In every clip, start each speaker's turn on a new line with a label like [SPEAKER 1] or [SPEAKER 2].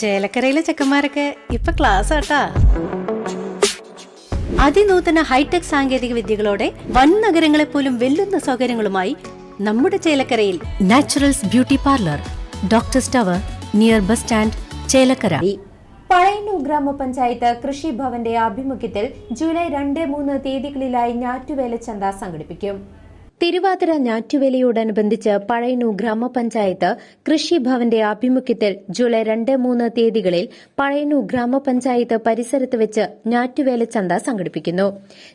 [SPEAKER 1] ചേലക്കരയിലെ ചെക്കന്മാരൊക്കെ ഇപ്പൊ ക്ലാസ് ആട്ടാ. അതിനൂതന ഹൈടെക് സാങ്കേതിക വിദ്യകളോടെ വൻ നഗരങ്ങളെ പോലും വെല്ലുന്ന സൗകര്യങ്ങളുമായി നമ്മുടെ ചേലക്കരയിൽ naturals beauty parlour doctor സ്റ്റവർ near bus stand Chelakkara.
[SPEAKER 2] Pazhayannur ഗ്രാമപഞ്ചായത്ത് കൃഷിഭവന്റെ ആഭിമുഖ്യത്തിൽ ജൂലൈ രണ്ട് മൂന്ന് തീയതികളിലായി ഞാറ്റുവേല ചന്ത സംഘടിപ്പിക്കും. തിരുവാതിര ഞാറ്റുവേലയോടനുബന്ധിച്ച് പഴയനൂ ഗ്രാമപഞ്ചായത്ത് കൃഷിഭവന്റെ ആഭിമുഖ്യത്തിൽ ജൂലൈ രണ്ട് മൂന്ന് തീയതികളിൽ പഴയനൂ ഗ്രാമപഞ്ചായത്ത് പരിസരത്ത് വെച്ച് ഞാറ്റുവേല ചന്ത സംഘടിപ്പിക്കുന്നു.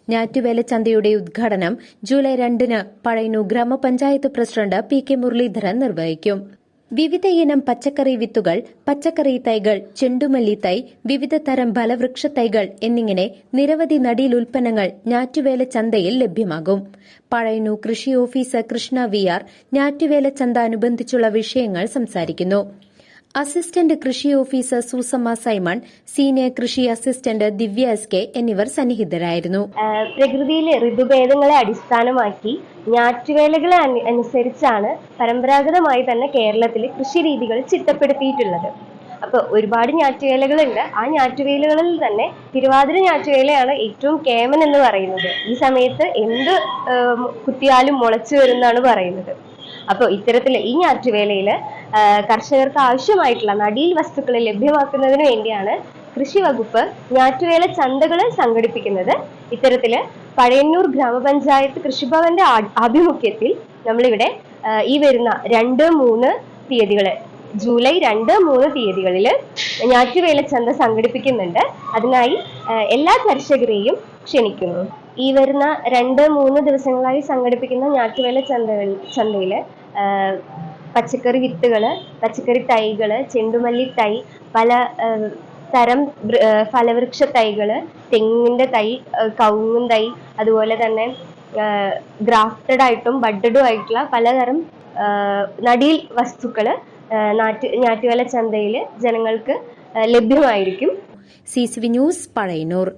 [SPEAKER 2] ഞാറ്റുവേല ചന്തയുടെ ഉദ്ഘാടനം ജൂലൈ രണ്ടിന് പഴയനൂ ഗ്രാമപഞ്ചായത്ത് പ്രസിഡന്റ് പി കെ മുരളീധരൻ നിർവഹിക്കും. വിവിധ ഇനം പച്ചക്കറി വിത്തുകൾ പച്ചക്കറി തൈകൾ ചെണ്ടുമല്ലി തൈ വിവിധ തരം ഫലവൃക്ഷ തൈകൾ എന്നിങ്ങനെ നിരവധി നടീൽ ഉൽപ്പന്നങ്ങൾ ഞാറ്റുവേല ചന്തയിൽ ലഭ്യമാകും. പഴയനു കൃഷി ഓഫീസർ കൃഷ്ണ വി ആർ ഞാറ്റുവേല ചന്ത അനുബന്ധിച്ചുള്ള വിഷയങ്ങൾ സംസാരിക്കുന്നു. അസിസ്റ്റന്റ് കൃഷി ഓഫീസർ സൂസമ്മ സൈമൺ സീനിയർ കൃഷി അസിസ്റ്റന്റ് ദിവ്യ എസ് കെ എന്നിവർ സന്നിഹിതരായിരുന്നു.
[SPEAKER 3] പ്രകൃതിയിലെ ഋതുഭേദങ്ങളെ അടിസ്ഥാനമാക്കി ഞാറ്റുവേലകളെ അനുസരിച്ചാണ് പരമ്പരാഗതമായി തന്നെ കേരളത്തിലെ കൃഷി രീതികൾ ചിട്ടപ്പെടുത്തിയിട്ടുള്ളത്. അപ്പൊ ഒരുപാട് ഞാറ്റുവേലകളുണ്ട്. ആ ഞാറ്റുവേലകളിൽ തന്നെ തിരുവാതിര ഞാറ്റുവേലയാണ് ഏറ്റവും കേമൻ എന്ന് പറയുന്നത്. ഈ സമയത്ത് എന്ത് കുത്തിയാലും മുളച്ചു വരുന്നാണ് പറയുന്നത്. അപ്പോൾ ഇത്തരത്തിൽ ഈ ഞാറ്റുവേലയിൽ കർഷകർക്ക് ആവശ്യമായിട്ടുള്ള നടീൽ വസ്തുക്കൾ ലഭ്യമാക്കുന്നതിന് വേണ്ടിയാണ് കൃഷി വകുപ്പ് ഞാറ്റുവേല ചന്തകൾ സംഘടിപ്പിക്കുന്നത്. ഇത്തരത്തിൽ പഴയന്നൂർ ഗ്രാമപഞ്ചായത്ത് കൃഷിഭവന്റെ ആഭിമുഖ്യത്തിൽ നമ്മളിവിടെ ഈ വരുന്ന രണ്ട് മൂന്ന് തീയതികൾ ജൂലൈ രണ്ട് മൂന്ന് തീയതികളിൽ ഞാറ്റുവേല ചന്ത സംഘടിപ്പിക്കുന്നുണ്ട്. അതിനായി എല്ലാ കർഷകരെയും ക്ഷണിക്കുന്നു. ഈ വരുന്ന രണ്ട് മൂന്ന് ദിവസങ്ങളായി സംഘടിപ്പിക്കുന്ന ഞാറ്റുവേല ചന്തകൾ ചന്തയിൽ പച്ചക്കറി വിത്തുകൾ പച്ചക്കറി തൈകൾ ചെണ്ടുമല്ലി തൈ പല തരം ഫലവൃക്ഷ തൈകൾ തെങ്ങിന്റെ തൈ കൗങ്ങൻ തൈ അതുപോലെ തന്നെ ഗ്രാഫ്റ്റഡ് ആയിട്ടും ബഡ്ഡഡും ആയിട്ടുള്ള പലതരം നടീൽ വസ്തുക്കൾ നാറ്റ് ഞാറ്റുവേല ചന്തയിൽ ജനങ്ങൾക്ക് ലഭ്യമായിരിക്കും.
[SPEAKER 2] C C V news Pazhayannur.